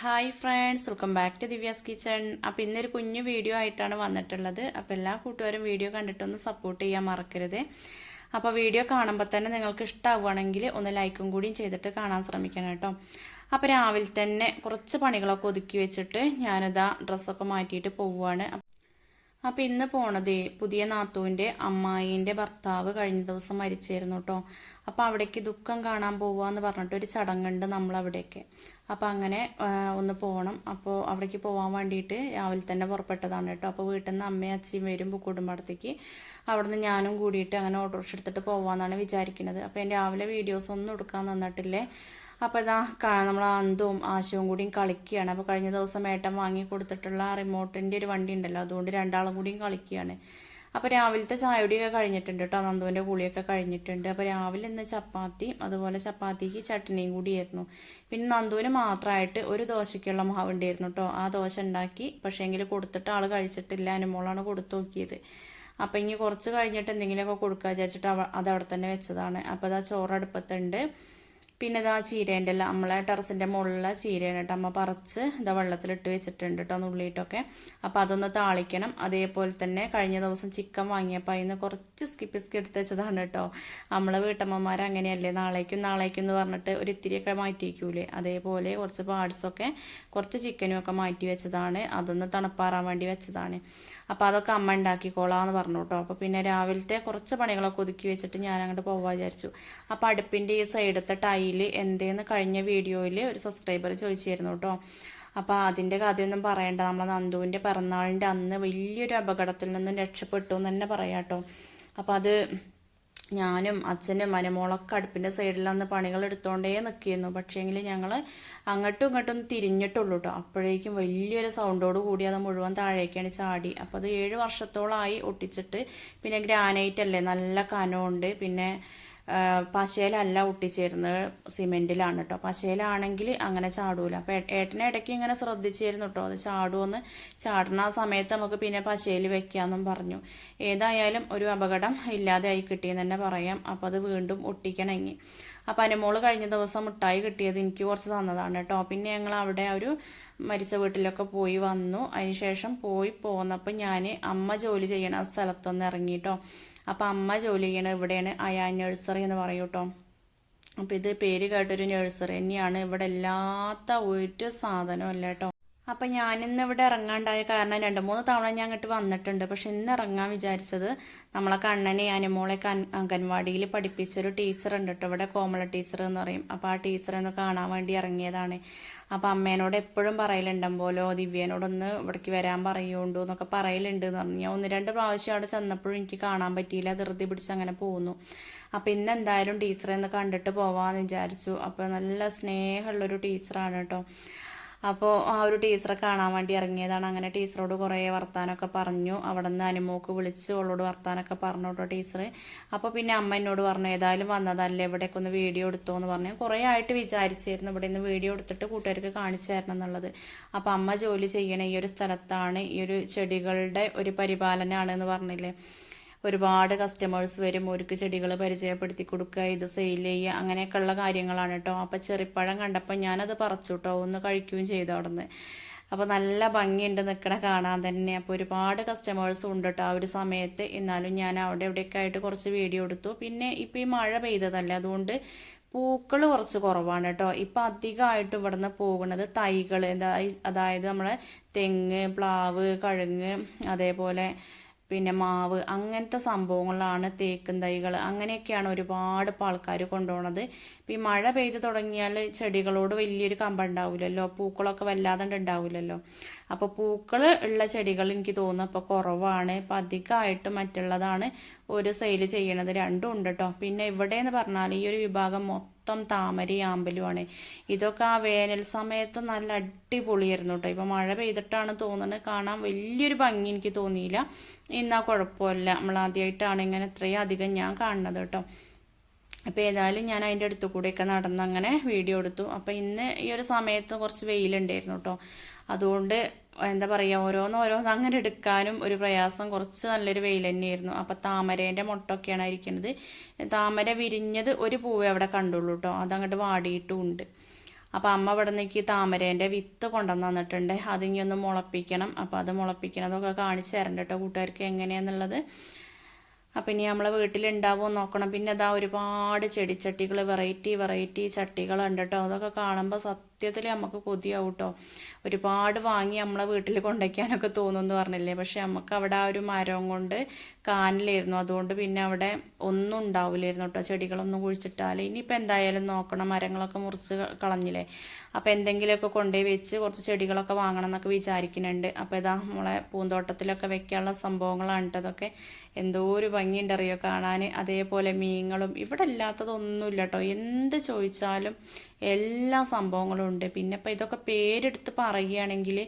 Hi friends welcome back to Divya's kitchen അപ്പോൾ ഇന്നൊരു കുഞ്ഞു വീഡിയോ ആയിട്ടാണ് വന്നിട്ടുള്ളത്. അപ്പോൾ എല്ലാ കൂട്ടുകാരും വീഡിയോ കണ്ടിട്ടൊന്ന് സപ്പോർട്ട് ചെയ്യാൻ മറക്കരുത്. അപ്പോൾ വീഡിയോ കാണുമ്പോൾ തന്നെ നിങ്ങൾക്ക് ഇഷ്ടമാവുകയാണെങ്കിൽ ഒന്ന് ലൈക്കും കൂടിയും ചെയ്തിട്ട് കാണാൻ ശ്രമിക്കണം കേട്ടോ. അപ്പോൾ രാവിലെ തന്നെ കുറച്ച് പണികളൊക്കെ ഒതുക്കി വെച്ചിട്ട് ഞാനിതാ ഡ്രസ്സൊക്കെ മാറ്റിയിട്ട് പോവുകയാണ്. അപ്പോൾ ഇന്ന് പോണത് പുതിയ നാത്തുവിന്റെ അമ്മായിന്റെ ഭർത്താവ് കഴിഞ്ഞ ദിവസം മരിച്ചായിരുന്നു കേട്ടോ അപ്പോൾ അവിടേക്ക് ദുഃഖം കാണാൻ പോവാന്ന് പറഞ്ഞിട്ട് ഒരു ചടങ്ങുണ്ട് നമ്മളവിടെയൊക്കെ അപ്പോൾ അങ്ങനെ ഒന്ന് പോകണം അപ്പോൾ അവിടേക്ക് പോകാൻ വേണ്ടിയിട്ട് രാവിലെ തന്നെ പുറപ്പെട്ടതാണ് കേട്ടോ. അപ്പോൾ വീട്ടിൽ നിന്ന് അമ്മയും അച്ഛയും വരും കുടുംബത്തേക്ക് അവിടുന്ന് ഞാനും കൂടിയിട്ട് അങ്ങനെ ഓട്ടോറിക്ഷ എടുത്തിട്ട് പോകാമെന്നാണ് വിചാരിക്കുന്നത്. അപ്പോൾ ഞാൻ രാവിലെ വീഡിയോസ് ഒന്നും എടുക്കാൻ തന്നിട്ടില്ലേ? അപ്പോൾ ഇതാ നമ്മൾ അന്തവും ആശയവും കൂടിയും കളിക്കുകയാണ്. അപ്പോൾ കഴിഞ്ഞ ദിവസം ഏട്ടൻ വാങ്ങി കൊടുത്തിട്ടുള്ള റിമോട്ടിന്റെ ഒരു വണ്ടി ഉണ്ടല്ലോ അതുകൊണ്ട് രണ്ടാളും കൂടിയും കളിക്കുകയാണ്. അപ്പോൾ രാവിലത്തെ ചായയുടെയൊക്കെ കഴിഞ്ഞിട്ടുണ്ട് കേട്ടോ നന്ദുവിന്റെ കുളിയൊക്കെ കഴിഞ്ഞിട്ടുണ്ട്. അപ്പോൾ രാവിലെ ഇന്ന് ചപ്പാത്തി അതുപോലെ ചപ്പാത്തിക്ക് ചട്നിയും കൂടിയായിരുന്നു. പിന്നെ നന്ദുവിന് മാത്രമായിട്ട് ഒരു ദോശയ്ക്കുള്ള മാവ് ഉണ്ടായിരുന്നു കേട്ടോ ആ ദോശ ഉണ്ടാക്കി പക്ഷേ എങ്കിൽ കൊടുത്തിട്ട് ആൾ കഴിച്ചിട്ടില്ല അനുമോളാണ് കൊടുത്തു നോക്കിയത്. അപ്പം ഇനി കുറച്ച് കഴിഞ്ഞിട്ട് എന്തെങ്കിലുമൊക്കെ കൊടുക്കുക വിചാരിച്ചിട്ട് അവ അത് അവിടെ തന്നെ വെച്ചതാണ്. അപ്പോൾ അതാ അടുപ്പത്തുണ്ട് പിന്നെ ഇതാ ചീരേന്റെ എല്ലാം നമ്മളെ ടെറസിന്റെ മുകളിലെ ചീരയാണ് കേട്ടോ അമ്മ പറിച്ച് ഇതാ വെള്ളത്തിലിട്ട് വെച്ചിട്ടുണ്ട് കേട്ടോ നുള്ളിയിട്ടൊക്കെ. അപ്പോൾ അതൊന്ന് താളിക്കണം. അതേപോലെ തന്നെ കഴിഞ്ഞ ദിവസം ചിക്കൻ വാങ്ങിയപ്പോൾ അതിന് കുറച്ച് സ്കിപ്പ് സ്കി എടുത്ത് വെച്ചതാണ് കേട്ടോ നമ്മളെ വീട്ടമ്മമാർ അങ്ങനെയല്ലേ നാളേക്കും നാളേക്കും എന്ന് പറഞ്ഞിട്ട് ഒരു ഇത്തിരിയൊക്കെ മാറ്റി വയ്ക്കൂലേ അതേപോലെ കുറച്ച് പാർട്സൊക്കെ കുറച്ച് ചിക്കനും ഒക്കെ മാറ്റി വെച്ചതാണ്. അതൊന്ന് തണുപ്പാറാൻ വേണ്ടി വെച്ചതാണ്. അപ്പോൾ അതൊക്കെ അമ്മ ഉണ്ടാക്കിക്കോളാന്ന് പറഞ്ഞു കേട്ടോ അപ്പോൾ പിന്നെ രാവിലത്തെ കുറച്ച് പണികളൊക്കെ ഒതുക്കി വെച്ചിട്ട് ഞാൻ അങ്ങോട്ട് പോകാൻ വിചാരിച്ചു. അപ്പോൾ അടുപ്പിന്റെ ഈ സൈഡത്തെ ടൈൽ എന്തേന്ന് കഴിഞ്ഞ വീഡിയോയിൽ ഒരു സബ്സ്ക്രൈബർ ചോദിച്ചിരുന്നു കേട്ടോ അപ്പോൾ അതിന്റെ കഥയൊന്നും പറയണ്ട. നമ്മളെ നന്ദുവിന്റെ പിറന്നാളിന്റെ അന്ന് വലിയൊരു അപകടത്തിൽ നിന്നും രക്ഷപ്പെട്ടു എന്ന് തന്നെ പറയാം കേട്ടോ അപ്പോൾ അത് ഞാനും അച്ഛനും മനുമോളൊക്കെ അടുപ്പിന്റെ സൈഡിൽ നിന്ന് പണികൾ എടുത്തോണ്ടേ നിൽക്കിയിരുന്നു പക്ഷേങ്കിൽ ഞങ്ങൾ അങ്ങോട്ടും ഇങ്ങോട്ടും തിരിഞ്ഞിട്ടുള്ളൂ കേട്ടോ അപ്പോഴേക്കും വലിയൊരു സൗണ്ടോട് കൂടി അത് മുഴുവൻ താഴേക്കാണ് ചാടി. അപ്പോൾ അത് ഏഴ് വർഷത്തോളമായി ഒട്ടിച്ചിട്ട് പിന്നെ ഗ്രാനൈറ്റ് അല്ലേ നല്ല കനമുണ്ട് പിന്നെ പശയിലല്ല ഒട്ടിച്ചേരുന്നത് സിമെന്റിലാണ് കേട്ടോ പശയിലാണെങ്കിൽ അങ്ങനെ ചാടൂല. അപ്പോൾ ഏട്ടനെ ഇടയ്ക്ക് ഇങ്ങനെ ശ്രദ്ധിച്ചിരുന്നു കേട്ടോ അത് ചാടുമെന്ന് ചാടുന്ന ആ സമയത്ത് നമുക്ക് പിന്നെ പശയിൽ വെക്കാമെന്നും പറഞ്ഞു. ഏതായാലും ഒരു അപകടം ഇല്ലാതെ ഇല്ലാതെയായി കിട്ടിയെന്ന് തന്നെ പറയാം. അപ്പോൾ അത് വീണ്ടും ഒട്ടിക്കണമെങ്കിൽ അപ്പോൾ അനുമോൾ കഴിഞ്ഞ ദിവസം മിഠായി കിട്ടിയത് എനിക്ക് കുറച്ച് തന്നതാണ് കേട്ടോ പിന്നെ ഞങ്ങൾ അവിടെ ഒരു മരിച്ച വീട്ടിലൊക്കെ പോയി വന്നു. അതിനുശേഷം പോയി പോന്നപ്പോൾ ഞാൻ അമ്മ ജോലി ചെയ്യണ ആ സ്ഥലത്തൊന്ന് ഇറങ്ങി കേട്ടോ അപ്പോൾ അമ്മ ജോലി ചെയ്യണ ഇവിടെയാണ് അയാ നഴ്സറി എന്ന് പറയും കേട്ടോ അപ്പോൾ ഇത് പേര് കേട്ടൊരു നഴ്സറി തന്നെയാണ്. ഇവിടെ ഇല്ലാത്ത ഒരു സാധനമല്ല കേട്ടോ അപ്പം ഞാനിന്ന് ഇവിടെ ഇറങ്ങാണ്ടായ കാരണം രണ്ട് മൂന്ന് തവണ ഞാൻ അങ്ങോട്ട് വന്നിട്ടുണ്ട്. പക്ഷെ ഇന്ന് ഇറങ്ങാൻ വിചാരിച്ചത് നമ്മളെ കണ്ണനെ അനുമോളെ അംഗൻവാടിയിൽ പഠിപ്പിച്ചൊരു ടീച്ചർ ഉണ്ട് കേട്ടോ ഇവിടെ കോമള ടീച്ചർ എന്ന് പറയും. അപ്പോൾ ആ ടീച്ചറെ ഒന്ന് കാണാൻ വേണ്ടി ഇറങ്ങിയതാണ്. അപ്പോൾ അമ്മേനോട് എപ്പോഴും പറയലുണ്ടമ്പോലോ ദിവ്യനോടൊന്ന് ഇവിടേക്ക് വരാൻ പറയുണ്ടോ എന്നൊക്കെ പറയലുണ്ട് എന്ന് പറഞ്ഞു. ഞാൻ ഒന്ന് രണ്ട് പ്രാവശ്യം അവിടെ ചെന്നപ്പോഴും എനിക്ക് കാണാൻ പറ്റിയില്ല. ധൃതി പിടിച്ച് അങ്ങനെ പോകുന്നു അപ്പോൾ ഇന്ന് എന്തായാലും ടീച്ചറെ ഒന്ന് കണ്ടിട്ട് പോവാന്ന് വിചാരിച്ചു. അപ്പോൾ നല്ല സ്നേഹമുള്ളൊരു ടീച്ചറാണ് കേട്ടോ അപ്പോൾ ആ ഒരു ടീച്ചറെ കാണാൻ വേണ്ടി ഇറങ്ങിയതാണ്. അങ്ങനെ ടീച്ചറോട് കുറേ വർത്താനമൊക്കെ പറഞ്ഞു. അവിടെ നിന്ന് അനുമോക്ക് വിളിച്ച് അവളോട് വർത്താനമൊക്കെ പറഞ്ഞു കേട്ടോ ടീച്ചർ അപ്പോൾ പിന്നെ അമ്മ എന്നോട് പറഞ്ഞു ഏതായാലും വന്നതല്ലേ ഇവിടേക്ക് ഒന്ന് വീഡിയോ എടുത്തോ എന്ന് പറഞ്ഞു. കുറേ ആയിട്ട് വിചാരിച്ചായിരുന്നു. ഇവിടെ നിന്ന് വീഡിയോ എടുത്തിട്ട് കൂട്ടുകാർക്ക് കാണിച്ചു തരണം എന്നുള്ളത്. അപ്പോൾ അമ്മ ജോലി ചെയ്യണ ഈ ഒരു സ്ഥലത്താണ് ഈ ഒരു ചെടികളുടെ ഒരു പരിപാലനമാണ് എന്ന് പറഞ്ഞില്ലേ? ഒരുപാട് കസ്റ്റമേഴ്സ് വരും ഒരുക്ക് ചെടികൾ പരിചയപ്പെടുത്തി കൊടുക്കുക ഇത് സെയിൽ ചെയ്യുക അങ്ങനെയൊക്കെയുള്ള കാര്യങ്ങളാണ് കേട്ടോ. അപ്പോൾ ചെറിപ്പഴം കണ്ടപ്പോൾ ഞാനത് പറിച്ചു കേട്ടോ ഒന്ന് കഴിക്കുകയും ചെയ്തു അവിടെ നിന്ന് അപ്പോൾ നല്ല ഭംഗിയുണ്ട് നിൽക്കണ കാണാൻ തന്നെ. അപ്പോൾ ഒരുപാട് കസ്റ്റമേഴ്സ് ഉണ്ട് കേട്ടോ ആ ഒരു സമയത്ത്. എന്നാലും ഞാൻ അവിടെ എവിടെയൊക്കെ ആയിട്ട് കുറച്ച് വീഡിയോ എടുത്തു. പിന്നെ ഇപ്പോൾ ഈ മഴ പെയ്തതല്ലേ അതുകൊണ്ട് പൂക്കൾ കുറച്ച് കുറവാണ് കേട്ടോ. ഇപ്പം അധികമായിട്ട് ഇവിടുന്ന് പോകുന്നത് തൈകൾ എന്താ അതായത് നമ്മളെ തെങ്ങ് പ്ലാവ് കഴുങ്ങ് അതേപോലെ പിന്നെ മാവ് അങ്ങനത്തെ സംഭവങ്ങളാണ് തേക്കും തൈകൾ അങ്ങനെയൊക്കെയാണ് ഒരുപാട് ഇപ്പോൾ ആൾക്കാർ കൊണ്ടുപോകുന്നത് ഇപ്പം ഈ മഴ പെയ്ത് തുടങ്ങിയാൽ ചെടികളോട് വലിയൊരു കമ്പം ഉണ്ടാവില്ലല്ലോ പൂക്കളൊക്കെ വല്ലാതെ ഉണ്ടാവില്ലല്ലോ അപ്പോൾ പൂക്കൾ ഉള്ള ചെടികൾ എനിക്ക് തോന്നുന്നു അപ്പോൾ കുറവാണ്. ഇപ്പം അധികമായിട്ട് മറ്റുള്ളതാണ് ഒരു സെയിൽ ചെയ്യണത് രണ്ടും ഉണ്ട് കേട്ടോ പിന്നെ ഇവിടെ എന്ന് പറഞ്ഞാൽ ഈ ഒരു വിഭാഗം മൊത്തം താമരയും ആമ്പലുമാണ് ഇതൊക്കെ ആ വേനൽ സമയത്ത് നല്ല അടിപൊളിയായിരുന്നു കേട്ടോ ഇപ്പം മഴ പെയ്തിട്ടാണ് തോന്നുന്നത് കാണാൻ വലിയൊരു ഭംഗി എനിക്ക് തോന്നിയില്ല. എന്നാ കുഴപ്പമില്ല. നമ്മൾ ആദ്യമായിട്ടാണ് ഇങ്ങനെ ഇത്രയും അധികം ഞാൻ കാണുന്നത് കേട്ടോ അപ്പോൾ ഏതായാലും ഞാൻ അതിന്റെ അടുത്ത് കൂടെയൊക്കെ നടന്ന് അങ്ങനെ വീഡിയോ എടുത്തു. അപ്പോൾ ഇന്ന് ഈ ഒരു സമയത്ത് കുറച്ച് വെയിലുണ്ടായിരുന്നു കേട്ടോ അതുകൊണ്ട് എന്താ പറയുക ഓരോന്ന് ഓരോന്ന് അങ്ങനെ എടുക്കാനും ഒരു പ്രയാസം. കുറച്ച് നല്ലൊരു വെയിൽ തന്നെയായിരുന്നു. അപ്പം താമരേന്റെ മുട്ടൊക്കെയാണ് ഇരിക്കുന്നത് താമര വിരിഞ്ഞത് ഒരു പൂവേ അവിടെ കണ്ടുള്ളൂ കേട്ടോ അതങ്ങോട്ട് വാടിയിട്ടും ഉണ്ട് അപ്പോൾ അമ്മ അവിടെ നിന്നേക്ക് താമരേന്റെ വിത്ത് കൊണ്ടുവന്ന് തന്നിട്ടുണ്ട്. അതിങ്ങി ഒന്ന് മുളപ്പിക്കണം. അപ്പോൾ അത് മുളപ്പിക്കണതൊക്കെ കാണിച്ചു തരണ്ട കേട്ടോ കൂട്ടുകാർക്ക് എങ്ങനെയാണെന്നുള്ളത് അപ്പം ഇനി നമ്മളെ വീട്ടിലുണ്ടാവുമോ നോക്കണം. പിന്നെ അതാ ഒരുപാട് ചെടിച്ചട്ടികൾ വെറൈറ്റി വെറൈറ്റി ചട്ടികളുണ്ട് കേട്ടോ അതൊക്കെ കാണുമ്പോൾ സത്യത്തിൽ നമുക്ക് കൊതിയാവും കേട്ടോ ഒരുപാട് വാങ്ങി നമ്മളെ വീട്ടിൽ കൊണ്ടുവയ്ക്കാനൊക്കെ തോന്നുമെന്ന് പറഞ്ഞില്ലേ. പക്ഷെ നമുക്ക് അവിടെ ആ ഒരു മരം കൊണ്ട് കാനിലായിരുന്നു അതുകൊണ്ട് പിന്നെ അവിടെ ഒന്നും ഉണ്ടാവില്ലായിരുന്നു കേട്ടോ ചെടികളൊന്നും കുഴിച്ചിട്ടാൽ ഇനിയിപ്പോൾ എന്തായാലും നോക്കണം. മരങ്ങളൊക്കെ മുറിച്ച് കളഞ്ഞില്ലേ. അപ്പോൾ എന്തെങ്കിലുമൊക്കെ കൊണ്ടുപോയി വെച്ച് കുറച്ച് ചെടികളൊക്കെ വാങ്ങണം എന്നൊക്കെ വിചാരിക്കുന്നുണ്ട്. അപ്പോൾ ഇതാ നമ്മളെ പൂന്തോട്ടത്തിലൊക്കെ വെക്കാനുള്ള സംഭവങ്ങളാണ് കേട്ടോ അതൊക്കെ എന്തോ ഒരു ഭംഗിയുണ്ടറിയോ? കാണാൻ അതേപോലെ മീനുകളും ഇവിടെ ഇല്ലാത്തതൊന്നുമില്ല കേട്ടോ എന്ത് ചോദിച്ചാലും എല്ലാ സംഭവങ്ങളും ഉണ്ട്. പിന്നെ ഇപ്പം ഇതൊക്കെ പേരെടുത്ത് പറയുകയാണെങ്കിൽ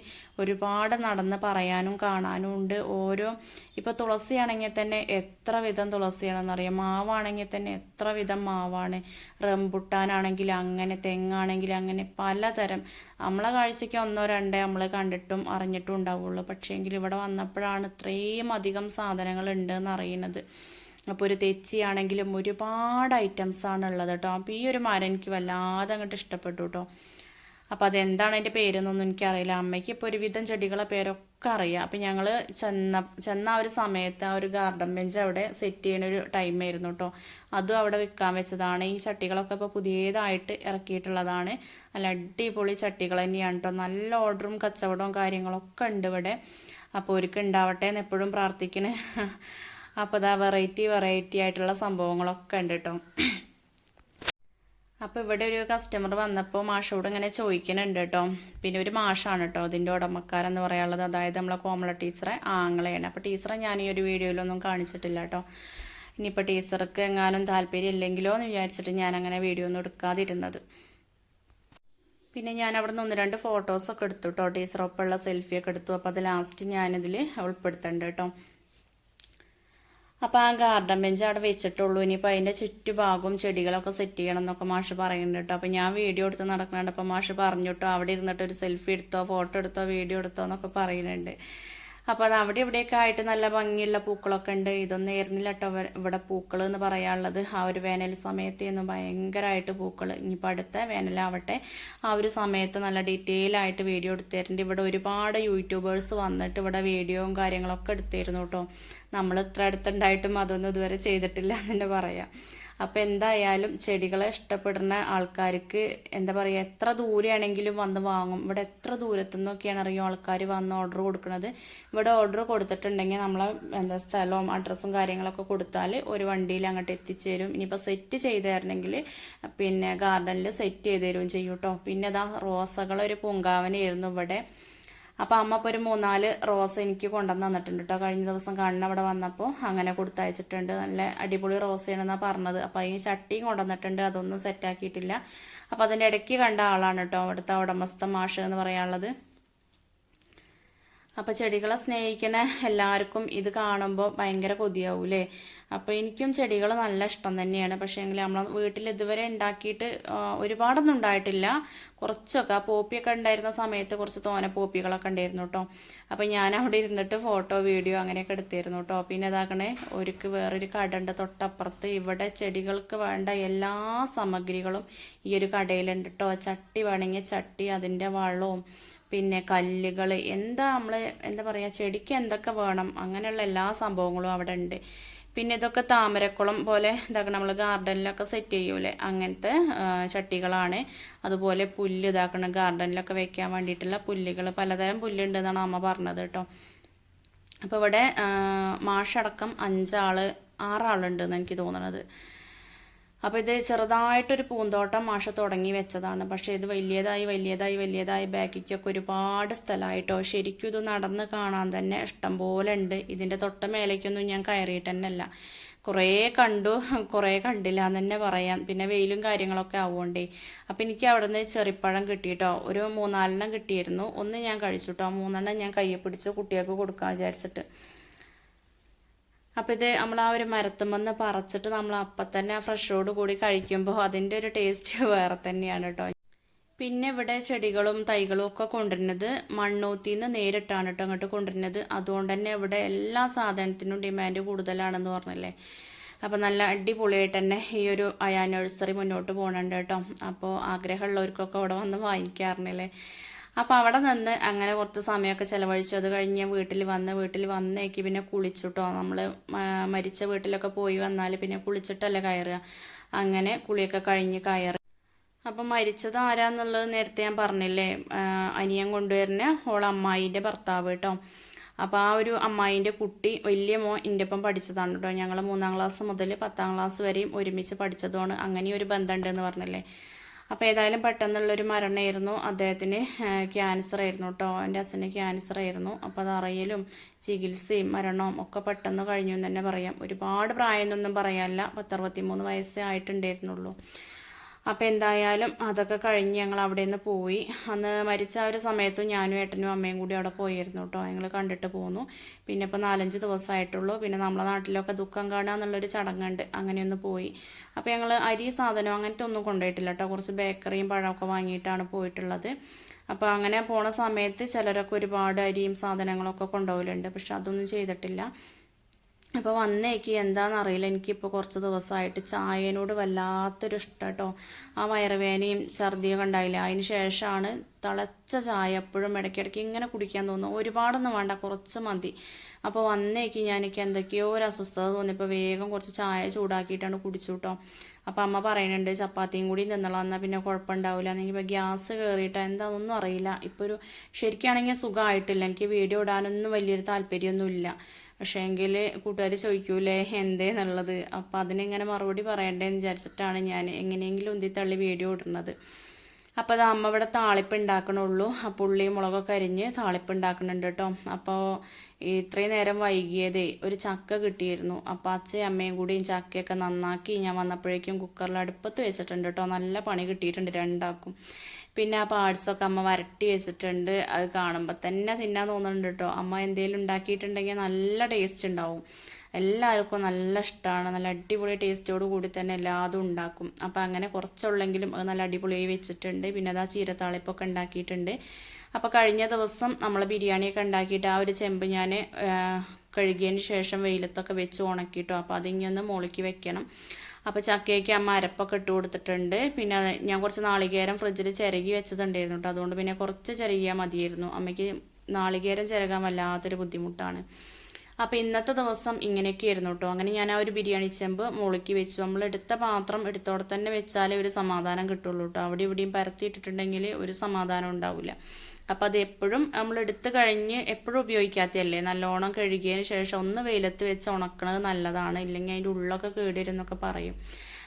ഒരുപാട് നടന്ന് പറയാനും കാണാനും ഉണ്ട്. ഓരോ ഇപ്പോൾ തുളസിയാണെങ്കിൽ തന്നെ എത്ര വിധം തുളസിയാണെന്നറിയാം. മാവാണെങ്കിൽ തന്നെ എത്ര വിധം മാവാണ്. റംബുട്ടാനാണെങ്കിൽ അങ്ങനെ തെങ്ങാണെങ്കിൽ അങ്ങനെ പലതരം. നമ്മളെ കാഴ്ചയ്ക്ക് ഒന്നോ രണ്ടേ നമ്മൾ കണ്ടിട്ടും അറിഞ്ഞിട്ടും ഉണ്ടാവുള്ളൂ. പക്ഷേങ്കിൽ ഇവിടെ വന്നപ്പോഴാണ് ഇത്രയും അധികം സാധനങ്ങൾ ഉണ്ടെന്ന് അറിയുന്നത്. അപ്പോൾ ഒരു തെച്ചിയാണെങ്കിലും ഒരുപാട് ഐറ്റംസ് ആണ് ഉള്ളത് കേട്ടോ. അപ്പോൾ ഈ ഒരു മരം എനിക്ക് വല്ലാതെ അങ്ങോട്ട് ഇഷ്ടപ്പെട്ടു കേട്ടോ. അപ്പോൾ അതെന്താണ് അതിന്റെ പേരെന്നൊന്നും എനിക്കറിയില്ല. അമ്മയ്ക്ക് ഇപ്പോൾ ഒരുവിധം ചെടികളെ പേരൊക്കെ അറിയാം. അപ്പോൾ ഞങ്ങൾ ചെന്ന ചെന്ന ആ ഒരു സമയത്ത് ആ ഒരു ഗാർഡൻ ബെഞ്ച് അവിടെ സെറ്റ് ചെയ്യുന്ന ഒരു ടൈമായിരുന്നു കേട്ടോ അതും അവിടെ വിൽക്കാൻ വെച്ചതാണ്. ഈ ചട്ടികളൊക്കെ ഇപ്പോൾ പുതിയതായിട്ട് ഇറക്കിയിട്ടുള്ളതാണ്. നല്ല അടിപൊളി ചട്ടികൾ തന്നെയാണ് കേട്ടോ നല്ല ഓർഡറും കച്ചവടവും കാര്യങ്ങളൊക്കെ ഉണ്ട് ഇവിടെ. അപ്പോൾ ഒരുക്ക് ഉണ്ടാവട്ടെ എന്ന് എപ്പോഴും പ്രാർത്ഥിക്കണേ. അപ്പോൾ അതാ വെറൈറ്റി വെറൈറ്റി ആയിട്ടുള്ള സംഭവങ്ങളൊക്കെ ഉണ്ട് കേട്ടോ അപ്പോൾ ഇവിടെ ഒരു കസ്റ്റമർ വന്നപ്പോൾ മാഷോട് ഇങ്ങനെ ചോദിക്കുന്നുണ്ട് കേട്ടോ. പിന്നെ ഒരു മാഷാണ് കേട്ടോ അതിന്റെ ഉടമക്കാരെന്ന് പറയാനുള്ളത്. അതായത് നമ്മളെ കോമള ടീച്ചറെ ആങ്ങളെയാണ്. അപ്പോൾ ടീച്ചറെ ഞാൻ ഈ ഒരു വീഡിയോയിലൊന്നും കാണിച്ചിട്ടില്ല കേട്ടോ. ഇനിയിപ്പോൾ ടീച്ചർക്ക് എങ്ങാനും താല്പര്യം ഇല്ലെങ്കിലോ എന്ന് വിചാരിച്ചിട്ട് ഞാൻ അങ്ങനെ വീഡിയോ ഒന്നും എടുക്കാതിരുന്നത്. പിന്നെ ഞാൻ അവിടെ നിന്ന് ഒന്ന് രണ്ട് ഫോട്ടോസൊക്കെ എടുത്തു കേട്ടോ. ടീച്ചറൊപ്പമുള്ള സെൽഫിയൊക്കെ എടുത്തു. അപ്പോൾ അത് ലാസ്റ്റ് ഞാനിതിൽ ഉൾപ്പെടുത്തുന്നുണ്ട് കേട്ടോ. അപ്പോൾ ആ ഗാർഡൻ ബെഞ്ച് അവിടെ വെച്ചിട്ടുള്ളൂ. ഇനിയിപ്പോൾ അതിന്റെ ചുറ്റുഭാഗവും ചെടികളൊക്കെ സെറ്റ് ചെയ്യണം എന്നൊക്കെ മാഷ് പറയുന്നുണ്ട് കേട്ടോ. അപ്പോൾ ഞാൻ വീഡിയോ എടുത്ത് നടക്കുന്നുണ്ട്. അപ്പോൾ മാഷ് പറഞ്ഞു കേട്ടോ അവിടെ ഇരുന്നിട്ട് ഒരു സെൽഫി എടുത്തോ ഫോട്ടോ എടുത്തോ വീഡിയോ എടുത്തോ എന്നൊക്കെ പറയുന്നുണ്ട്. അപ്പോൾ അത് അവിടെ ഇവിടെയൊക്കെ ആയിട്ട് നല്ല ഭംഗിയുള്ള പൂക്കളൊക്കെ ഉണ്ട്. ഇതൊന്നും ഏറുന്നില്ല കേട്ടോ. ഇവിടെ പൂക്കൾ എന്ന് പറയാനുള്ളത്. ആ ഒരു വേനൽ സമയത്ത് ഇന്ന് ഭയങ്കരമായിട്ട് പൂക്കൾ ഇനിയിപ്പോൾ അടുത്ത വേനലാവട്ടെ ആ ഒരു സമയത്ത് നല്ല ഡീറ്റെയിൽ ആയിട്ട് വീഡിയോ എടുത്തിട്ടുണ്ട്. ഇവിടെ ഒരുപാട് യൂട്യൂബേഴ്സ് വന്നിട്ട് ഇവിടെ വീഡിയോയും കാര്യങ്ങളൊക്കെ എടുത്തിരുന്നു കേട്ടോ. നമ്മൾ ഇത്ര അടുത്തുണ്ടായിട്ടും അതൊന്നും ഇതുവരെ ചെയ്തിട്ടില്ല എന്ന് തന്നെ പറയാം. അപ്പോൾ എന്തായാലും ചെടികളെ ഇഷ്ടപ്പെടുന്ന ആൾക്കാർക്ക് എന്താ പറയുക എത്ര ദൂരെയാണെങ്കിലും വന്ന് വാങ്ങും. ഇവിടെ എത്ര ദൂരത്തു നിന്നൊക്കെയാണ് അറിയും ആൾക്കാർ വന്ന് ഓർഡർ കൊടുക്കുന്നത്. ഇവിടെ ഓർഡർ കൊടുത്തിട്ടുണ്ടെങ്കിൽ നമ്മളെ എന്താ സ്ഥലവും അഡ്രസ്സും കാര്യങ്ങളൊക്കെ കൊടുത്താൽ ഒരു വണ്ടിയിൽ അങ്ങോട്ട് എത്തിച്ചേരും. ഇനിയിപ്പോൾ സെറ്റ് ചെയ്ത് തരണമെങ്കിൽ പിന്നെ ഗാർഡനിൽ സെറ്റ് ചെയ്ത് തരുകയും ചെയ്യും കേട്ടോ പിന്നെ അതാ റോസകളൊരു പൂങ്കാവനായിരുന്നു ഇവിടെ. അപ്പോൾ അമ്മ ഇപ്പോൾ ഒരു മൂന്നാൽ റോസ് എനിക്ക് കൊണ്ടുവന്ന് തന്നിട്ടുണ്ട് കേട്ടോ കഴിഞ്ഞ ദിവസം കണ്ണ് അവിടെ വന്നപ്പോൾ അങ്ങനെ കൊടുത്തയച്ചിട്ടുണ്ട്. നല്ല അടിപൊളി റോസ് റോസയാണെന്നാണ് പറഞ്ഞത്. അപ്പോൾ അതിന് ചട്ടിയും കൊണ്ടുവന്നിട്ടുണ്ട്. അതൊന്നും സെറ്റാക്കിയിട്ടില്ല അപ്പോൾ അതിന്റെ ഇടയ്ക്ക് കണ്ട ആളാണ് കേട്ടോ അവിടുത്തെ ഉടമസ്ഥ മാഷ് എന്ന് പറയാനുള്ളത്. അപ്പോൾ ചെടികളെ സ്നേഹിക്കുന്ന എല്ലാവർക്കും ഇത് കാണുമ്പോൾ ഭയങ്കര കൊതിയാവൂലേ? അപ്പോൾ എനിക്കും ചെടികൾ നല്ല ഇഷ്ടം തന്നെയാണ്. പക്ഷേ എങ്കിൽ നമ്മൾ വീട്ടിൽ ഇതുവരെ ഉണ്ടാക്കിയിട്ട് ഒരുപാടൊന്നും ഉണ്ടായിട്ടില്ല. കുറച്ചൊക്കെ ആ പോപ്പിയൊക്കെ ഉണ്ടായിരുന്ന സമയത്ത് കുറച്ച് തോന പോപ്പികളൊക്കെ ഉണ്ടായിരുന്നു കേട്ടോ അപ്പോൾ ഞാൻ അവിടെ ഇരുന്നിട്ട് ഫോട്ടോ വീഡിയോ അങ്ങനെയൊക്കെ എടുത്തിരുന്നു കേട്ടോ പിന്നെ ഇതാക്കണേ ഒരുക്ക് വേറൊരു കടണ്ട് തൊട്ടപ്പുറത്ത് ഇവിടെ ചെടികൾക്ക് വേണ്ട എല്ലാ സാമഗ്രികളും ഈ ഒരു കടയിലുണ്ട് കേട്ടോ ചട്ടി വേണമെങ്കിൽ ചട്ടി അതിന്റെ വള്ളവും പിന്നെ കല്ലുകൾ എന്താ നമ്മൾ എന്താ പറയുക ചെടിക്ക് എന്തൊക്കെ വേണം അങ്ങനെയുള്ള എല്ലാ സംഭവങ്ങളും അവിടെ ഉണ്ട്. പിന്നെ ഇതൊക്കെ താമരക്കുളം പോലെ ഇതൊക്കെ നമ്മൾ ഗാർഡനിലൊക്കെ സെറ്റ് ചെയ്യൂലേ? അങ്ങനത്തെ ചട്ടികളാണ്. അതുപോലെ പുല്ല് ഇതാക്കണം ഗാർഡനിലൊക്കെ വെക്കാൻ വേണ്ടിയിട്ടുള്ള പുല്ലുകൾ പലതരം പുല്ലുണ്ട് എന്നാണ് അമ്മ പറഞ്ഞത് കേട്ടോ. അപ്പോൾ ഇവിടെ മാഷടക്കം അഞ്ചാൾ ആറാളുണ്ടെന്ന് എനിക്ക് തോന്നണത്. അപ്പോൾ ഇത് ചെറുതായിട്ടൊരു പൂന്തോട്ടം മാഷ തുടങ്ങി വെച്ചതാണ്. പക്ഷേ ഇത് വലിയതായി വലിയതായി വലിയതായി ബാക്കിക്കൊക്കെ ഒരുപാട് സ്ഥലമായിട്ടോ. ശരിക്കും ഇത് നടന്ന് കാണാൻ തന്നെ ഇഷ്ടം പോലെ ഉണ്ട്. ഇതിന്റെ തൊട്ട മേലേക്കൊന്നും ഞാൻ കയറിയിട്ട് തന്നെ അല്ല. കുറേ കണ്ടു കുറേ കണ്ടില്ല എന്ന് തന്നെ പറയാം. പിന്നെ വെയിലും കാര്യങ്ങളൊക്കെ ആവുകൊണ്ടേ. അപ്പോൾ എനിക്ക് അവിടെ നിന്ന് ചെറിപ്പഴം കിട്ടിയിട്ടോ. ഒരു മൂന്നാലെണ്ണം കിട്ടിയിരുന്നു. ഒന്ന് ഞാൻ കഴിച്ചു കേട്ടോ മൂന്നെണ്ണം ഞാൻ കയ്യെ പിടിച്ച് കുട്ടികൾക്ക് കൊടുക്കാൻ വിചാരിച്ചിട്ട്. അപ്പോൾ ഇത് നമ്മൾ ആ ഒരു മരത്തുമെന്ന് പറിച്ചിട്ട് നമ്മൾ അപ്പം തന്നെ ആ ഫ്രഷോട് കൂടി കഴിക്കുമ്പോൾ അതിന്റെ ഒരു ടേസ്റ്റ് വേറെ തന്നെയാണ് കേട്ടോ. പിന്നെ ഇവിടെ ചെടികളും തൈകളും ഒക്കെ കൊണ്ടുവരുന്നത് മണ്ണൂത്തിൽ നിന്ന് നേരിട്ടാണ് കേട്ടോ അങ്ങോട്ട് കൊണ്ടുവരുന്നത്. അതുകൊണ്ട് തന്നെ ഇവിടെ എല്ലാ സാധനത്തിനും ഡിമാൻഡ് കൂടുതലാണെന്ന് പറഞ്ഞല്ലേ. അപ്പോൾ നല്ല അടിപൊളിയായിട്ട് തന്നെ ഈ ഒരു അയാ നഴ്സറി മുന്നോട്ട് പോകണുണ്ട് കേട്ടോ. അപ്പോൾ ആഗ്രഹമുള്ളവർക്കൊക്കെ ഇവിടെ വന്ന് വാങ്ങിക്കാറുണ്ടല്ലേ. അപ്പോൾ അവിടെ നിന്ന് അങ്ങനെ കുറച്ച് സമയമൊക്കെ ചിലവഴിച്ചു. അത് കഴിഞ്ഞ് വീട്ടിൽ വന്ന് വീട്ടിൽ വന്നേക്ക് പിന്നെ കുളിച്ചിട്ടോ. നമ്മൾ മരിച്ച വീട്ടിലൊക്കെ പോയി വന്നാൽ പിന്നെ കുളിച്ചിട്ടല്ലേ കയറുക. അങ്ങനെ കുളിയൊക്കെ കഴിഞ്ഞ് കയറി. അപ്പം മരിച്ചത് ആരാന്നുള്ളത് നേരത്തെ ഞാൻ പറഞ്ഞില്ലേ? അനിയൻ കൊണ്ടുവരുന്ന ഓൾ അമ്മായിന്റെ ഭർത്താവ് കേട്ടോ. അപ്പോൾ ആ ഒരു അമ്മായിന്റെ കുട്ടി വലിയ മോൻ എന്റെ ഒപ്പം പഠിച്ചതാണ് കേട്ടോ. ഞങ്ങൾ മൂന്നാം ക്ലാസ് മുതൽ പത്താം ക്ലാസ് വരെയും ഒരുമിച്ച് പഠിച്ചതുമാണ് അങ്ങനെ ഒരു ബന്ധമുണ്ടെന്ന് പറഞ്ഞില്ലേ? അപ്പോൾ ഏതായാലും പെട്ടെന്നുള്ളൊരു മരണമായിരുന്നു. അദ്ദേഹത്തിന് ക്യാൻസർ ആയിരുന്നു കേട്ടോ എന്റെ അച്ഛന് ക്യാൻസർ ആയിരുന്നു. അപ്പോൾ അതറിയലും ചികിത്സയും മരണവും ഒക്കെ പെട്ടെന്ന് കഴിഞ്ഞു എന്ന് തന്നെ പറയാം. ഒരുപാട് പ്രായമൊന്നും പറയാനില്ല. പത്തറുപത്തി മൂന്ന് വയസ്സേ ആയിട്ടുണ്ടായിരുന്നുള്ളൂ. അപ്പോൾ എന്തായാലും അതൊക്കെ കഴിഞ്ഞ് ഞങ്ങൾ അവിടെ നിന്ന് പോയി. അന്ന് മരിച്ച ഒരു സമയത്തും ഞാനും ഏട്ടനും അമ്മയും കൂടി അവിടെ പോയിരുന്നു കേട്ടോ. ഞങ്ങൾ കണ്ടിട്ട് പോന്നു. പിന്നെ ഇപ്പോൾ നാലഞ്ച് ദിവസമായിട്ടുള്ളൂ. പിന്നെ നമ്മളെ നാട്ടിലൊക്കെ ദുഃഖം കാണുക എന്നുള്ളൊരു ചടങ്ങുണ്ട്. അങ്ങനെയൊന്ന് പോയി. അപ്പോൾ ഞങ്ങൾ അരി സാധനം അങ്ങനത്തെ ഒന്നും കൊണ്ടുപോയിട്ടില്ല കേട്ടോ. കുറച്ച് ബേക്കറിയും പഴമൊക്കെ വാങ്ങിയിട്ടാണ് പോയിട്ടുള്ളത്. അപ്പോൾ അങ്ങനെ പോണ സമയത്ത് ചിലരൊക്കെ ഒരുപാട് അരിയും സാധനങ്ങളൊക്കെ കൊണ്ടുപോകലുണ്ട്. പക്ഷെ അതൊന്നും ചെയ്തിട്ടില്ല. അപ്പോൾ വന്നേക്ക് എന്താണെന്നറിയില്ല എനിക്കിപ്പോൾ കുറച്ച് ദിവസമായിട്ട് ചായനോട് വല്ലാത്തൊരു ഇഷ്ടം കേട്ടോ ആ വയറുവേനയും ഛർദിയൊക്കെ ഉണ്ടായില്ല. അതിന് ശേഷമാണ് തിളച്ച ചായ എപ്പോഴും ഇടയ്ക്കിടയ്ക്ക് ഇങ്ങനെ കുടിക്കാൻ തോന്നും. ഒരുപാടൊന്നും വേണ്ട കുറച്ച് മതി. അപ്പോൾ വന്നേക്ക് ഞാൻ എനിക്ക് എന്തൊക്കെയോ ഒരു അസ്വസ്ഥത തോന്നിയപ്പോൾ വേഗം കുറച്ച് ചായ ചൂടാക്കിയിട്ടാണ് കുടിച്ചു കേട്ടോ അപ്പോൾ അമ്മ പറയുന്നുണ്ട് ചപ്പാത്തിയും കൂടി തിന്നളാം. എന്നാൽ പിന്നെ കുഴപ്പമുണ്ടാവില്ല എന്നെങ്കിൽ ഇപ്പോൾ ഗ്യാസ് കയറിയിട്ട് എന്താണെന്നൊന്നും അറിയില്ല. ഇപ്പോൾ ഒരു ശരിക്കാണെങ്കിൽ സുഖമായിട്ടില്ല. എനിക്ക് വീഡിയോ ഇടാനൊന്നും വലിയൊരു താല്പര്യമൊന്നുമില്ല. പക്ഷേ എങ്കിൽ കൂട്ടുകാർ ചോദിക്കൂലേ എന്തേന്നുള്ളത് അപ്പം അതിനെങ്ങനെ മറുപടി പറയണ്ടേന്ന് വിചാരിച്ചിട്ടാണ് ഞാൻ എങ്ങനെയെങ്കിലും ഒന്തി തള്ളി വീഡിയോ ഇടുന്നത്. അപ്പോൾ അത് അമ്മ ഇവിടെ താളിപ്പ് ഉണ്ടാക്കണുള്ളൂ അപ്പോൾ ഉള്ളി മുളകൊക്കെ അരിഞ്ഞ് താളിപ്പ് ഉണ്ടാക്കുന്നുണ്ട് കേട്ടോ അപ്പോൾ ഇത്രയും നേരം വൈകിയതേ ഒരു ചക്ക കിട്ടിയിരുന്നു. അപ്പോൾ അച്ഛയും അമ്മയും കൂടിയും ചക്കയൊക്കെ നന്നാക്കി ഞാൻ വന്നപ്പോഴേക്കും കുക്കറിൽ അടുപ്പത്ത് വെച്ചിട്ടുണ്ട് കേട്ടോ നല്ല പണി കിട്ടിയിട്ടുണ്ട് രണ്ടാക്കും പിന്നെ ആ പാർട്സൊക്കെ അമ്മ വരട്ടി വെച്ചിട്ടുണ്ട്. അത് കാണുമ്പോൾ തന്നെ തിന്നാൻ തോന്നുന്നുണ്ട് കേട്ടോ അമ്മ എന്തെങ്കിലും ഉണ്ടാക്കിയിട്ടുണ്ടെങ്കിൽ നല്ല ടേസ്റ്റ് ഉണ്ടാവും. എല്ലാവർക്കും നല്ല ഇഷ്ടമാണ് നല്ല അടിപൊളി ടേസ്റ്റോട് കൂടി തന്നെ എല്ലാതും ഉണ്ടാക്കും. അപ്പോൾ അങ്ങനെ കുറച്ചുള്ളെങ്കിലും അത് നല്ല അടിപൊളിയായി വെച്ചിട്ടുണ്ട്. പിന്നെ അത് ആ ചീരത്താളിപ്പൊക്കെ ഉണ്ടാക്കിയിട്ടുണ്ട്. അപ്പോൾ കഴിഞ്ഞ ദിവസം നമ്മൾ ബിരിയാണിയൊക്കെ ഉണ്ടാക്കിയിട്ട് ആ ഒരു ചെമ്പ് ഞാൻ കഴുകിയതിന് ശേഷം വെയിലത്തൊക്കെ വെച്ച് ഉണക്കിയിട്ടോ. അപ്പോൾ അതിങ്ങനെ ഒന്ന് മുളക്കി വെക്കണം. അപ്പോൾ ചക്കയ്ക്ക് അമ്മ അരപ്പൊക്കെ ഇട്ട് കൊടുത്തിട്ടുണ്ട്. പിന്നെ ഞാൻ കുറച്ച് നാളികേരം ഫ്രിഡ്ജിൽ ചിരകി വെച്ചതുണ്ടായിരുന്നു കേട്ടോ അതുകൊണ്ട് പിന്നെ കുറച്ച് ചിരകിയാൽ മതിയായിരുന്നു. അമ്മയ്ക്ക് നാളികേരം ചിരകാൻ വല്ലാത്തൊരു ബുദ്ധിമുട്ടാണ്. അപ്പോൾ ഇന്നത്തെ ദിവസം ഇങ്ങനെയൊക്കെ ആയിരുന്നു കേട്ടോ അങ്ങനെ ഞാൻ ആ ഒരു ബിരിയാണി ചെമ്പ് മുളുക്കി വെച്ചു. നമ്മൾ എടുത്ത പാത്രം എടുത്തോടെ തന്നെ വെച്ചാലേ ഒരു സമാധാനം കിട്ടുള്ളൂ കേട്ടോ അവിടെ ഇവിടെയും പരത്തിയിട്ടിട്ടുണ്ടെങ്കിൽ ഒരു സമാധാനം ഉണ്ടാവില്ല അപ്പോൾ അത് എപ്പോഴും നമ്മൾ എടുത്തു കഴിഞ്ഞ് എപ്പോഴും ഉപയോഗിക്കാത്തതല്ലേ? നല്ലോണം കഴുകിയതിന് ശേഷം ഒന്ന് വെയിലത്ത് വെച്ച് ഉണക്കണത് നല്ലതാണ്. ഇല്ലെങ്കിൽ അതിന്റെ ഉള്ളൊക്കെ കേടിരുന്നൊക്കെ പറയും.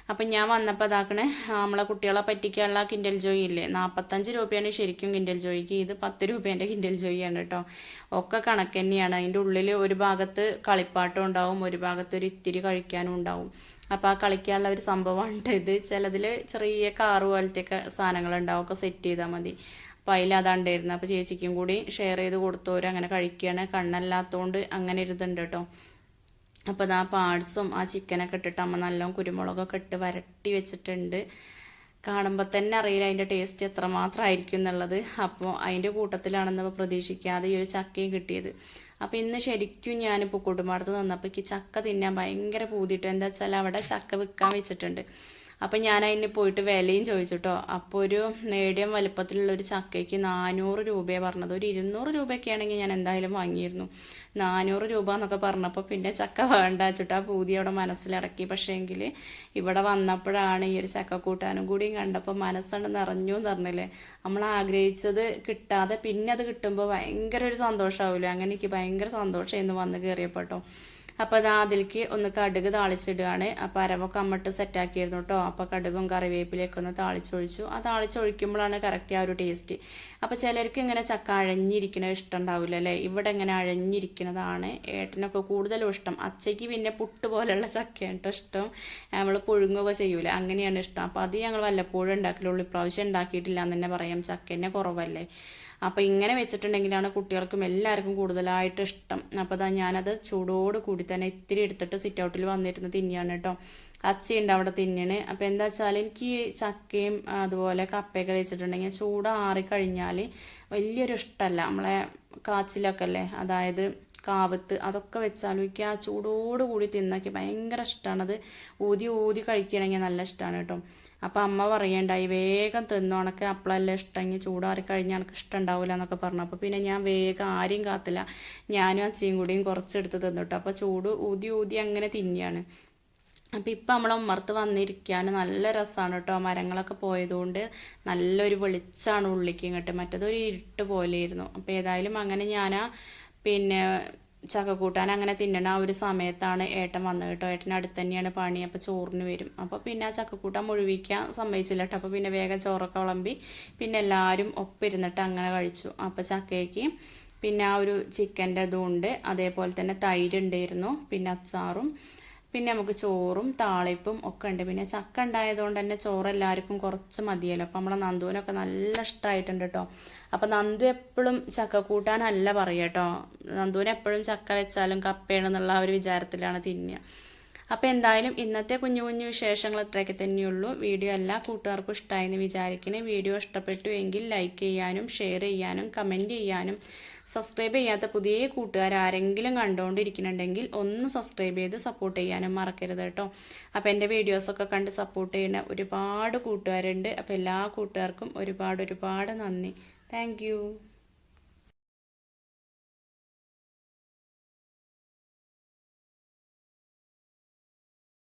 അപ്പം ഞാൻ വന്നപ്പോൾ അതാക്കണേ നമ്മളെ കുട്ടികളെ പറ്റിക്കാനുള്ള കിൻഡൽ ജോയി ഇല്ലേ? നാൽപ്പത്തഞ്ച് രൂപയാണ് ശരിക്കും കിൻഡൽ ജോയിക്ക്. ഇത് പത്ത് രൂപേന്റെ കിൻഡൽ ജോയിയാണ് കേട്ടോ. ഒക്കെ കണക്ക് തന്നെയാണ്. അതിന്റെ ഉള്ളിൽ ഒരു ഭാഗത്ത് കളിപ്പാട്ടം ഉണ്ടാവും ഒരു ഭാഗത്ത് ഒരു ഇത്തിരി കഴിക്കാനും ഉണ്ടാവും. അപ്പോൾ ആ കളിക്കാനുള്ള ഒരു സംഭവമാണ് ഇത്. ചിലതിൽ ചെറിയ കാറ് പോലത്തെയൊക്കെ സാധനങ്ങളുണ്ടാവും. ഒക്കെ സെറ്റ് ചെയ്താൽ മതി. അപ്പോൾ അതിലതാണ്ടായിരുന്നു അപ്പോൾ ചേച്ചിക്കും കൂടി ഷെയർ ചെയ്ത് കൊടുത്തവരും അങ്ങനെ കഴിക്കുകയാണ് കണ്ണല്ലാത്തതുകൊണ്ട് അങ്ങനെ ഇരുതുണ്ട് കേട്ടോ. അപ്പോൾ ആ പാർട്സും ആ ചിക്കനൊക്കെ ഇട്ടിട്ട് അമ്മ നല്ലോണം കുരുമുളകൊക്കെ ഇട്ട് വരട്ടി വെച്ചിട്ടുണ്ട്. കാണുമ്പോൾ തന്നെ അറിയില്ല അതിന്റെ ടേസ്റ്റ് എത്രമാത്രം ആയിരിക്കും എന്നുള്ളത്. അപ്പോൾ അതിന്റെ കൂട്ടത്തിലാണെന്ന് പ്രതീക്ഷിക്കാതെ ഈ ഒരു ചക്കയും കിട്ടിയത്. അപ്പോൾ ഇന്ന് ശരിക്കും ഞാനിപ്പോൾ കുടുംബത്ത് നിന്നപ്പോൾ ഈ ചക്ക തിന്നാൻ ഭയങ്കര പൂതിയിട്ട് എന്താ വെച്ചാൽ അവിടെ ചക്ക വിൽക്കാൻ വെച്ചിട്ടുണ്ട്. അപ്പം ഞാൻ അതിന് പോയിട്ട് വിലയും ചോദിച്ചിട്ടോ. അപ്പോൾ ഒരു മീഡിയം വലുപ്പത്തിലുള്ള ഒരു ചക്കയ്ക്ക് നാനൂറ് രൂപയെ പറഞ്ഞത്. ഒരു ഇരുന്നൂറ് രൂപയൊക്കെ ആണെങ്കിൽ ഞാൻ എന്തായാലും വാങ്ങിയിരുന്നു. നാനൂറ് രൂപ എന്നൊക്കെ പറഞ്ഞപ്പോൾ പിന്നെ ചക്ക വേണ്ട വെച്ചിട്ട് ആ പൂതി അവിടെ മനസ്സിലടക്കി. പക്ഷേങ്കിൽ ഇവിടെ വന്നപ്പോഴാണ് ഈ ഒരു ചക്ക കൂട്ടാനും കൂടിയും കണ്ടപ്പോൾ മനസ്സാണ് നിറഞ്ഞു എന്ന് പറഞ്ഞില്ലേ? നമ്മൾ ആഗ്രഹിച്ചത് കിട്ടാതെ പിന്നെ അത് കിട്ടുമ്പോൾ ഭയങ്കര ഒരു സന്തോഷമാവില്ലേ അങ്ങനെ എനിക്ക് ഭയങ്കര സന്തോഷമായിരുന്നു വന്ന് കയറിയപ്പോൾ അപ്പോൾ അത് അതിലേക്ക് ഒന്ന് കടുക് താളിച്ചിടുകയാണ്. അപ്പോൾ അരവൊക്കെ അമ്മട്ട് സെറ്റാക്കിയിരുന്നു കേട്ടോ അപ്പോൾ കടുകും കറിവേപ്പിലേക്ക് ഒന്ന് താളിച്ചൊഴിച്ചു. ആ താളിച്ചൊഴിക്കുമ്പോഴാണ് കറക്റ്റ് ആ ഒരു ടേസ്റ്റ് അപ്പോൾ ചിലർക്ക് ഇങ്ങനെ ചക്ക അഴഞ്ഞിരിക്കണ ഇഷ്ടം ഉണ്ടാവില്ല അല്ലേ? ഇവിടെ ഇങ്ങനെ അഴഞ്ഞിരിക്കുന്നതാണ് ഏട്ടനൊക്കെ കൂടുതലും ഇഷ്ടം. അച്ചയ്ക്ക് പിന്നെ പുട്ട് പോലെയുള്ള ചക്കയാണ് ഇഷ്ടം. നമ്മൾ പുഴുങ്ങുകയൊക്കെ ചെയ്യൂല. അങ്ങനെയാണ് ഇഷ്ടം. അപ്പോൾ അത് ഞങ്ങൾ വല്ലപ്പോഴും ഉണ്ടാക്കലുള്ളൂ. ഇപ്രാവശ്യം ഉണ്ടാക്കിയിട്ടില്ല എന്ന് തന്നെ പറയാം. ചക്കേന്റെ കുറവല്ലേ? അപ്പോൾ ഇങ്ങനെ വെച്ചിട്ടുണ്ടെങ്കിലാണ് കുട്ടികൾക്കും എല്ലാവർക്കും കൂടുതലായിട്ട് ഇഷ്ടം. അപ്പോൾ അതാ ഞാനത് ചൂടോട് കൂടി തന്നെ ഇത്തിരി എടുത്തിട്ട് സിറ്റ് ഔട്ടിൽ വന്നിരുന്ന് തിന്നിയാണ് കേട്ടോ അച്ചയുണ്ട് അവിടെ തിന്നണ്. അപ്പോൾ എന്താ വെച്ചാൽ എനിക്ക് ചക്കയും അതുപോലെ കപ്പയൊക്കെ വെച്ചിട്ടുണ്ടെങ്കിൽ ചൂട് ആറിക്കഴിഞ്ഞാൽ വലിയൊരു ഇഷ്ടമല്ല നമ്മളെ കാച്ചിലൊക്കെ അല്ലേ? അതായത് കാവത്ത് അതൊക്കെ വെച്ചാലും എനിക്ക് ആ ചൂടോടുകൂടി തിന്നൊക്കെ ഭയങ്കര ഇഷ്ടമാണത് ഊതി ഊതി കഴിക്കണമെങ്കിൽ നല്ല ഇഷ്ടമാണ് കേട്ടോ. അപ്പം അമ്മ പറയണ്ടായി വേഗം തിന്നോണക്ക് അപ്പളല്ല ഇഷ്ടമെങ്കിൽ ചൂടാറി കഴിഞ്ഞാൽ എനിക്ക് ഇഷ്ടം ഉണ്ടാവില്ല എന്നൊക്കെ പറഞ്ഞു. അപ്പോൾ പിന്നെ ഞാൻ വേഗം ആരെയും കാത്തില്ല. ഞാനും അച്ചിയും കൂടിയും കുറച്ചെടുത്ത് തിന്നിട്ടു അപ്പോൾ ചൂട് ഊതി ഊതി അങ്ങനെ തിന്നിയാണ് അപ്പം ഇപ്പം നമ്മൾ ഉമ്മർത്ത് വന്നിരിക്കാൻ നല്ല രസമാണ് കേട്ടോ. മരങ്ങളൊക്കെ പോയതുകൊണ്ട് നല്ലൊരു വെളിച്ചമാണ് ഉള്ളിലേക്ക് ഇങ്ങോട്ട്. മറ്റേതൊരു ഇരുട്ട് പോലെയായിരുന്നു. അപ്പോൾ ഏതായാലും അങ്ങനെ ഞാൻ പിന്നെ ചക്കക്കൂട്ടാൻ അങ്ങനെ തിന്നണ ആ ഒരു സമയത്താണ് ഏട്ടൻ വന്നത് കേട്ടോ. ഏട്ടന്റെ അടുത്ത് തന്നെയാണ് പണി അപ്പോൾ ചോറിന് വരും. അപ്പോൾ പിന്നെ ആ ചക്കക്കൂട്ടാൻ മുഴുവിക്കാൻ സമ്മതിച്ചില്ല കേട്ടോ. അപ്പോൾ പിന്നെ വേഗം ചോറൊക്കെ വിളമ്പി പിന്നെ എല്ലാവരും ഒപ്പിരുന്നിട്ട് അങ്ങനെ കഴിച്ചു. അപ്പോൾ ചക്കയ്ക്ക് പിന്നെ ആ ഒരു ചിക്കന്റെ ഇതും ഉണ്ട്. അതേപോലെ തന്നെ തൈര് ഉണ്ടായിരുന്നു. പിന്നെ അച്ചാറും പിന്നെ നമുക്ക് ചോറും താളിപ്പും ഒക്കെ ഉണ്ട്. പിന്നെ ചക്ക ഉണ്ടായതുകൊണ്ട് തന്നെ ചോറ് എല്ലാവർക്കും കുറച്ച് മതിയല്ലോ. അപ്പം നമ്മളെ നന്ദുവിനൊക്കെ നല്ല ഇഷ്ടമായിട്ടുണ്ട് കേട്ടോ അപ്പം നന്ദു എപ്പോഴും ചക്ക കൂട്ടാനല്ല പറയുക കേട്ടോ നന്ദുവിന് എപ്പോഴും ചക്ക വെച്ചാലും കപ്പയാണെന്നുള്ള ആ ഒരു വിചാരത്തിലാണ് തിന്നുക. അപ്പോൾ എന്തായാലും ഇന്നത്തെ കുഞ്ഞു കുഞ്ഞു വിശേഷങ്ങൾ ഇത്രയൊക്കെ തന്നെയുള്ളൂ. വീഡിയോ എല്ലാ കൂട്ടുകാർക്കും ഇഷ്ടമായി എന്ന് വിചാരിക്കണേ. വീഡിയോ ഇഷ്ടപ്പെട്ടു എങ്കിൽ ലൈക്ക് ചെയ്യാനും ഷെയർ ചെയ്യാനും കമന്റ് ചെയ്യാനും സബ്സ്ക്രൈബ് ചെയ്യാത്ത പുതിയ കൂട്ടുകാർ ആരെങ്കിലും കണ്ടുകൊണ്ടിരിക്കുന്നുണ്ടെങ്കിൽ ഒന്ന് സബ്സ്ക്രൈബ് ചെയ്ത് സപ്പോർട്ട് ചെയ്യാനും മറക്കരുത് കേട്ടോ. അപ്പോൾ എന്റെ വീഡിയോസൊക്കെ കണ്ട് സപ്പോർട്ട് ചെയ്യുന്ന ഒരുപാട് കൂട്ടുകാരുണ്ട്. അപ്പോൾ എല്ലാ കൂട്ടുകാർക്കും ഒരുപാട് ഒരുപാട് നന്ദി. താങ്ക്